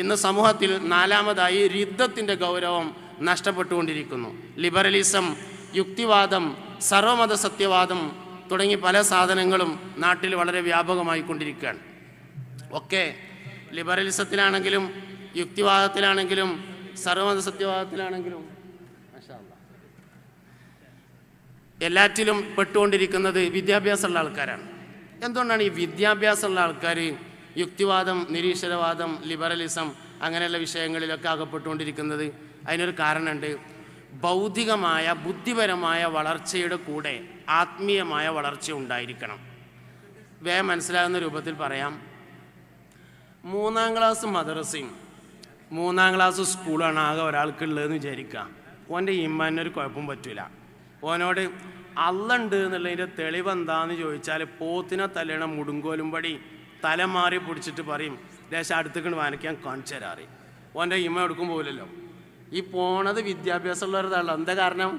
ഇന്ന് സമൂഹത്തിൽ നാലാമതായി യുദ്ധത്തിന്റെ ഗൗരവം നഷ്ടപ്പെട്ടുകൊണ്ടിരിക്കുന്നു. ലിബറലിസം യുക്തിവാദം സർവമത സത്യവാദം തുടങ്ങി പല സാധനങ്ങളും നാട്ടിൽ വളരെ വ്യാപകമായി കൊണ്ടിരിക്കുകയാണ് ഒക്കെ ലിബറലിസത്തിലാണെങ്കിലും യുക്തിവാദത്തിലാണെങ്കിലും സർവമത സത്യവാദത്തിലാണെങ്കിലും. എല്ലാറ്റിലും പെട്ടുകൊണ്ടിരിക്കുന്നത് വിദ്യാഭ്യാസമുള്ള ആൾക്കാരാണ്. എന്തുകൊണ്ടാണ് ഈ വിദ്യാഭ്യാസമുള്ള ആൾക്കാർ യുക്തിവാദം നിരീശ്വരവാദം ലിബറലിസം അങ്ങനെയുള്ള വിഷയങ്ങളിലൊക്കെ അകപ്പെട്ടുകൊണ്ടിരിക്കുന്നത് അതിനൊരു കാരണമുണ്ട്. ഭൗതികമായ ബുദ്ധിപരമായ വളർച്ചയുടെ കൂടെ ആത്മീയമായ വളർച്ച ഉണ്ടായിരിക്കണം. വേഗം മനസ്സിലാകുന്ന രൂപത്തിൽ പറയാം. മൂന്നാം ക്ലാസ് മദ്രസയും മൂന്നാം ക്ലാസ് സ്കൂളാണ് ആകെ ഒരാൾക്കുള്ളതെന്ന് വിചാരിക്കുക. ഓന്റെ ഇമ്മാനൊരു കുഴപ്പം പറ്റില്ല ഓനോട് അള്ളുണ്ട് എന്നുള്ളതിന്റെ തെളിവ് എന്താന്ന് ചോദിച്ചാൽ പോത്തിനെ തല്ലണ മുടുങ്കോലും പടി തല മാറി പിടിച്ചിട്ട് പറയും ദേശം അടുത്തേക്ക് വാനയ്ക്കാൻ കാണിച്ചു തരാറി ഓന്റെ ഇമ്മ എടുക്കും പോലല്ലോ ഈ പോണത് വിദ്യാഭ്യാസമുള്ളവരതാണല്ലോ എന്താ കാരണം?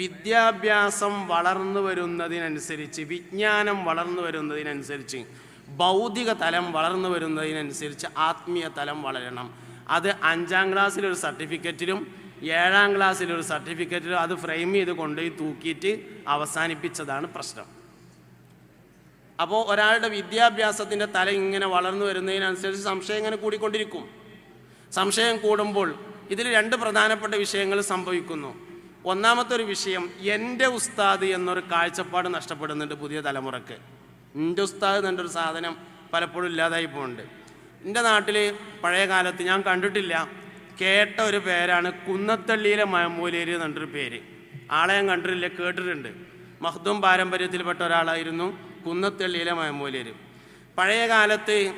വിദ്യാഭ്യാസം വളർന്നു വരുന്നതിനനുസരിച്ച് വിജ്ഞാനം വളർന്നു വരുന്നതിനനുസരിച്ച് ഭൗതിക തലം വളർന്നു വരുന്നതിനനുസരിച്ച് ആത്മീയ തലം വളരണം. അത് അഞ്ചാം ക്ലാസ്സിലൊരു സർട്ടിഫിക്കറ്റിലും ഏഴാം ക്ലാസ്സിലൊരു സർട്ടിഫിക്കറ്റിലും അത് ഫ്രെയിം ചെയ്ത് കൊണ്ടുപോയി തൂക്കിയിട്ട് അവസാനിപ്പിച്ചതാണ് പ്രശ്നം. അപ്പോൾ ഒരാളുടെ വിദ്യാഭ്യാസത്തിന്റെ തല ഇങ്ങനെ വളർന്നു വരുന്നതിനനുസരിച്ച് സംശയം ഇങ്ങനെ കൂടിക്കൊണ്ടിരിക്കും. സംശയം കൂടുമ്പോൾ ഇതിൽ രണ്ട് പ്രധാനപ്പെട്ട വിഷയങ്ങൾ സംഭവിക്കുന്നു. ഒന്നാമത്തെ ഒരു വിഷയം എന്റെ ഉസ്താദ് എന്നൊരു കാഴ്ചപ്പാട് നഷ്ടപ്പെടുന്നുണ്ട് പുതിയ തലമുറയ്ക്ക്. എന്റെ ഉസ്താദ് എന്നൊരു സാധനം പലപ്പോഴും ഇല്ലാതായി പോകുന്നുണ്ട് എന്റെ നാട്ടിൽ പഴയ കാലത്ത് ഞാൻ കണ്ടിട്ടില്ല. കേട്ട ഒരു പേരാണ് കുന്നത്തള്ളിയിലെ മയമൂലേരി എന്നൊരു പേര്. ആളെ ഞാൻ കണ്ടിട്ടില്ല കേട്ടിട്ടുണ്ട്. മഹ്ദും പാരമ്പര്യത്തിൽപ്പെട്ട ഒരാളായിരുന്നു. കുന്നത്തള്ളിയിലെ മയമൂലേര് പഴയ കാലത്ത്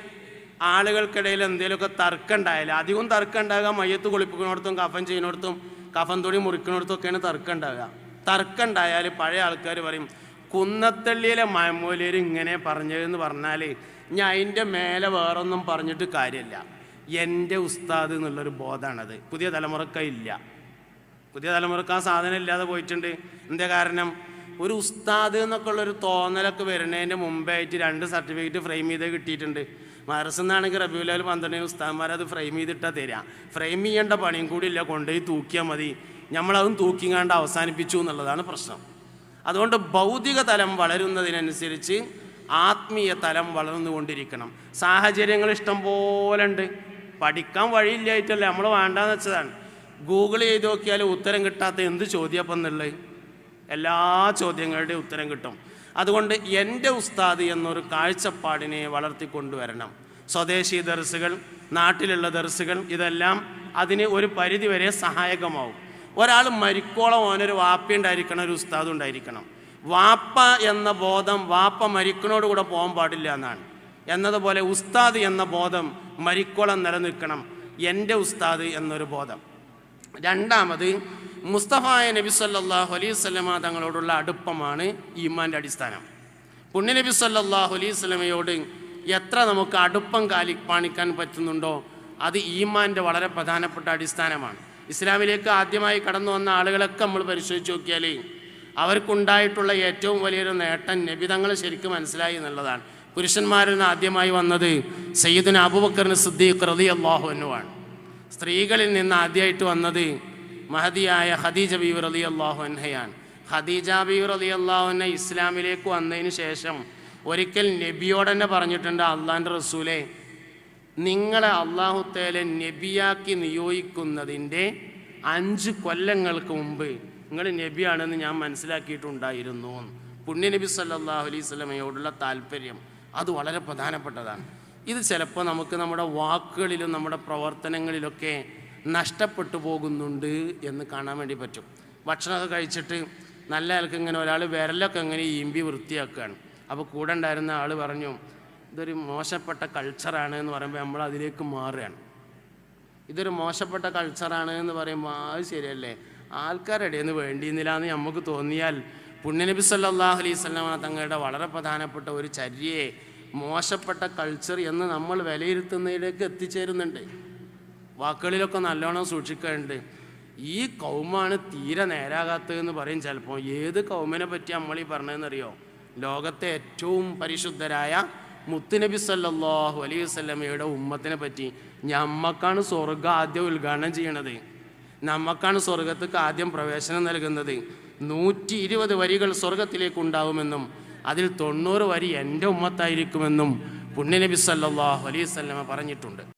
ആളുകൾക്കിടയിൽ എന്തെങ്കിലുമൊക്കെ തർക്കം ഉണ്ടായാലും അധികം തർക്കം ഉണ്ടാകുക മയ്യത്ത് കുളിപ്പിക്കുന്നിടത്തും കഫൻ ചെയ്യുന്നിടത്തും കഫൻ തുണി മുറിക്കുന്നിടത്തും ഒക്കെയാണ് തർക്കം ഉണ്ടാകുക തർക്കം ഉണ്ടായാൽ പഴയ ആൾക്കാർ പറയും കുന്നത്തള്ളിയിലെ മയമൂലേര് ഇങ്ങനെ പറഞ്ഞതെന്ന് പറഞ്ഞാൽ ഞാൻ അതിന്റെ മേലെ വേറൊന്നും പറഞ്ഞിട്ട് കാര്യമില്ല. എന്റെ ഉസ്താദ് എന്നുള്ളൊരു ബോധമാണത്. പുതിയ തലമുറക്ക ഇല്ല. പുതിയ തലമുറയ്ക്ക് ആ സാധനം ഇല്ലാതെ പോയിട്ടുണ്ട്. എന്താ കാരണം? ഒരു ഉസ്താദ് എന്നൊക്കെ ഉള്ളൊരു തോന്നലൊക്കെ വരുന്നതിന്റെ മുമ്പായിട്ട് രണ്ട് സർട്ടിഫിക്കറ്റ് ഫ്രെയിം ചെയ്ത് കിട്ടിയിട്ടുണ്ട്. മദ്രസന്നാണെങ്കിൽ റബിയുലാൽ പന്ത്രണ്ടിന് ഉസ്താദ്മാർ അത് ഫ്രെയിം ചെയ്തിട്ടാ തരിക ഫ്രെയിം ചെയ്യേണ്ട പണിയും കൂടി ഇല്ല കൊണ്ടുപോയി തൂക്കിയാൽ മതി. നമ്മളതും തൂക്കിങ്ങാണ്ട് അവസാനിപ്പിച്ചു എന്നുള്ളതാണ് പ്രശ്നം. അതുകൊണ്ട് ഭൗതിക തലം വളരുന്നതിനനുസരിച്ച് ആത്മീയ തലം വളർന്നുകൊണ്ടിരിക്കണം. സാഹചര്യങ്ങൾ ഇഷ്ടം പോലെ ഉണ്ട്. പഠിക്കാൻ വഴിയില്ലായിട്ടല്ലേ നമ്മൾ വേണ്ടാന്ന് വെച്ചതാണ്. ഗൂഗിൾ ചെയ്ത് നോക്കിയാൽ ഉത്തരം കിട്ടാത്ത എന്ത് ചോദ്യപ്പം എന്നുള്ളത്? എല്ലാ ചോദ്യങ്ങളുടെ ഉത്തരം കിട്ടും. അതുകൊണ്ട് എന്റെ ഉസ്താദ് എന്നൊരു കാഴ്ചപ്പാടിനെ വളർത്തിക്കൊണ്ടുവരണം. സ്വദേശി ദർസുകൾ നാട്ടിലുള്ള ദർസുകൾ ഇതെല്ലാം അതിന് ഒരു പരിധിവരെ സഹായകമാവും. ഒരാൾ മരിക്കോളം ഓനൊരു വാപ്പ ഉണ്ടായിരിക്കണം ഒരു ഉസ്താദ് ഉണ്ടായിരിക്കണം. വാപ്പ എന്ന ബോധം വാപ്പ മരിക്കണോട് കൂടെ പോകാൻ പാടില്ല എന്നാണ്. എന്നതുപോലെ ഉസ്താദ് എന്ന ബോധം മരിക്കോളം നിലനിൽക്കണം എന്റെ ഉസ്താദ് എന്നൊരു ബോധം. രണ്ടാമത് മുസ്തഫായ നബി സല്ലാഹു അലൈഹി സ്വലമ തങ്ങളോടുള്ള അടുപ്പമാണ് ഈമാന്റെ അടിസ്ഥാനം. പുണ്യ നബി സല്ലല്ലാഹു അലൈഹി സ്വലമയോട് എത്ര നമുക്ക് അടുപ്പം കാലി കാണിക്കാൻ പറ്റുന്നുണ്ടോ അത് ഈമാന്റെ വളരെ പ്രധാനപ്പെട്ട അടിസ്ഥാനമാണ്. ഇസ്ലാമിലേക്ക് ആദ്യമായി കടന്നു വന്ന ആളുകളൊക്കെ നമ്മൾ പരിശോധിച്ച് നോക്കിയാൽ അവർക്കുണ്ടായിട്ടുള്ള ഏറ്റവും വലിയൊരു നേട്ടം നബിതങ്ങൾ ശരിക്കും മനസ്സിലായി എന്നുള്ളതാണ്. പുരുഷന്മാരിൽ നിന്ന് ആദ്യമായി വന്നത് സയ്യിദിന് അബുബക്കറിന് സിദ്ദീഖ് റതി അള്ളാഹു എന്നുവാണ് സ്ത്രീകളിൽ നിന്ന് ആദ്യമായിട്ട് വന്നത് മഹതിയായ ഖദീജ ബീവർ അലി അള്ളാഹു അൻഹയാണ്. ഖദീജ ബീവി അലി അള്ളാഹുന ഇസ്ലാമിലേക്ക് വന്നതിന് ശേഷം ഒരിക്കൽ നബിയോട് തന്നെ പറഞ്ഞിട്ടുണ്ട് അള്ളാന്റെ റസൂലെ നിങ്ങളെ അള്ളാഹുത്തേലെ നബിയാക്കി നിയോഗിക്കുന്നതിന്റെ അഞ്ച് കൊല്ലങ്ങൾക്ക് മുമ്പ് നിങ്ങൾ നബിയാണെന്ന് ഞാൻ മനസ്സിലാക്കിയിട്ടുണ്ടായിരുന്നു. പുണ്യനബി നബി സല്ലല്ലാഹു അലൈഹി താല്പര്യം അത് വളരെ പ്രധാനപ്പെട്ടതാണ്. ഇത് ചിലപ്പോൾ നമുക്ക് നമ്മുടെ വാക്കുകളിലും നമ്മുടെ പ്രവർത്തനങ്ങളിലൊക്കെ നഷ്ടപ്പെട്ടു പോകുന്നുണ്ട് എന്ന് കാണാൻ വേണ്ടി പറ്റും. ഭക്ഷണമൊക്കെ കഴിച്ചിട്ട് നല്ല ആൾക്ക് ഇങ്ങനെ ഒരാൾ വിരലൊക്കെ ഇങ്ങനെ ഈമ്പി വൃത്തിയാക്കുകയാണ്. അപ്പോൾ കൂടെ ഉണ്ടായിരുന്ന ആൾ പറഞ്ഞു ഇതൊരു മോശപ്പെട്ട കൾച്ചറാണ് എന്ന് പറയുമ്പോൾ നമ്മൾ അതിലേക്ക് മാറുകയാണ്. ഇതൊരു മോശപ്പെട്ട കൾച്ചറാണ് എന്ന് പറയുമ്പോൾ അത് ശരിയല്ലേ? ആൾക്കാരുടെ ഒന്ന് വേണ്ടിയിരുന്നില്ല എന്ന് നമുക്ക് തോന്നിയാൽ പുണ്യനബി സല്ലല്ലാഹു അലൈഹി സ്വലാമ തങ്ങളുടെ വളരെ പ്രധാനപ്പെട്ട ഒരു ചര്യയെ മോശപ്പെട്ട കൾച്ചർ എന്ന് നമ്മൾ വിലയിരുത്തുന്നതിലേക്ക് എത്തിച്ചേരുന്നുണ്ട്. വാക്കുകളിലൊക്കെ നല്ലോണം സൂക്ഷിക്കാറുണ്ട്. ഈ കൗമാണ് തീരെ നേരാകാത്തതെന്ന് പറയും ചിലപ്പോൾ ഏത് കൗമിനെ പറ്റി നമ്മൾ ഈ പറഞ്ഞതെന്നറിയോ? ലോകത്തെ ഏറ്റവും പരിശുദ്ധരായ മുത്തുനബി സല്ലാഹു അലൈഹി വല്ലമയുടെ ഉമ്മത്തിനെ പറ്റി. നമ്മക്കാണ് സ്വർഗം ആദ്യം ഉദ്ഘാടനം ചെയ്യണത്. നമ്മക്കാണ് സ്വർഗത്തേക്ക് ആദ്യം പ്രവേശനം നൽകുന്നത്. നൂറ്റി ഇരുപത് വരികൾ സ്വർഗത്തിലേക്ക് ഉണ്ടാവുമെന്നും അതിൽ തൊണ്ണൂറ് വരി എന്റെ ഉമ്മത്തായിരിക്കുമെന്നും പുണ്യനബി സല്ലല്ലാഹു അലൈഹി വസല്ലമ പറഞ്ഞിട്ടുണ്ട്.